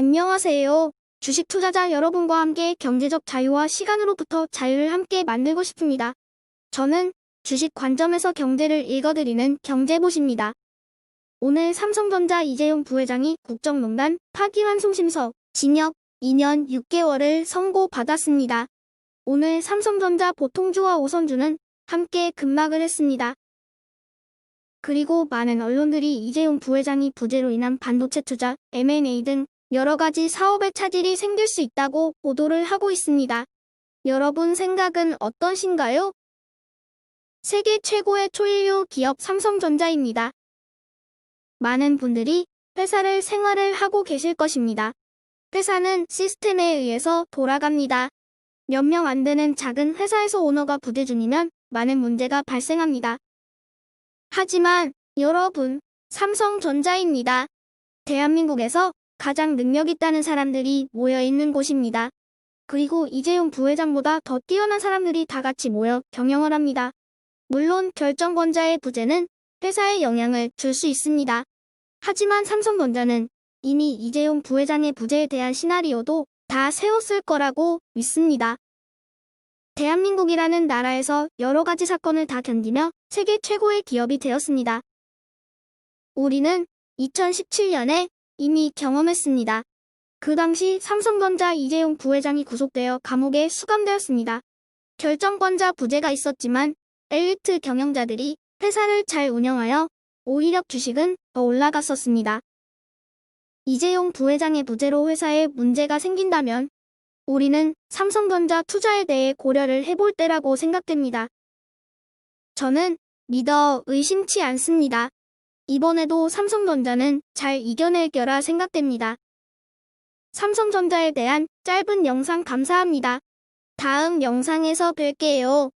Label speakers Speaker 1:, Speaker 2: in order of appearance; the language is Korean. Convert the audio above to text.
Speaker 1: 안녕하세요. 주식 투자자 여러분과 함께 경제적 자유와 시간으로부터 자유를 함께 만들고 싶습니다. 저는 주식 관점에서 경제를 읽어드리는 경제보십니다. 오늘 삼성전자 이재용 부회장이 국정농단 파기환송심서 징역 2년 6개월을 선고받았습니다. 오늘 삼성전자 보통주와 오선주는 함께 급락을 했습니다. 그리고 많은 언론들이 이재용 부회장이 부재로 인한 반도체 투자, M&A 등 여러 가지 사업의 차질이 생길 수 있다고 보도를 하고 있습니다. 여러분 생각은 어떠신가요? 세계 최고의 초일류 기업 삼성전자입니다. 많은 분들이 회사를 생활을 하고 계실 것입니다. 회사는 시스템에 의해서 돌아갑니다. 몇 명 안 되는 작은 회사에서 오너가 부재 중이면 많은 문제가 발생합니다. 하지만 여러분, 삼성전자입니다. 대한민국에서 가장 능력 있다는 사람들이 모여 있는 곳입니다. 그리고 이재용 부회장보다 더 뛰어난 사람들이 다 같이 모여 경영을 합니다. 물론 결정권자의 부재는 회사에 영향을 줄 수 있습니다. 하지만 삼성전자는 이미 이재용 부회장의 부재에 대한 시나리오도 다 세웠을 거라고 믿습니다. 대한민국이라는 나라에서 여러 가지 사건을 다 견디며 세계 최고의 기업이 되었습니다. 우리는 2017년에 이미 경험했습니다. 그 당시 삼성전자 이재용 부회장이 구속되어 감옥에 수감되었습니다. 결정권자 부재가 있었지만 엘리트 경영자들이 회사를 잘 운영하여 오히려 주식은 더 올라갔었습니다. 이재용 부회장의 부재로 회사에 문제가 생긴다면 우리는 삼성전자 투자에 대해 고려를 해볼 때라고 생각됩니다. 저는 믿어 의심치 않습니다. 이번에도 삼성전자는 잘 이겨낼 거라 생각됩니다. 삼성전자에 대한 짧은 영상 감사합니다. 다음 영상에서 뵐게요.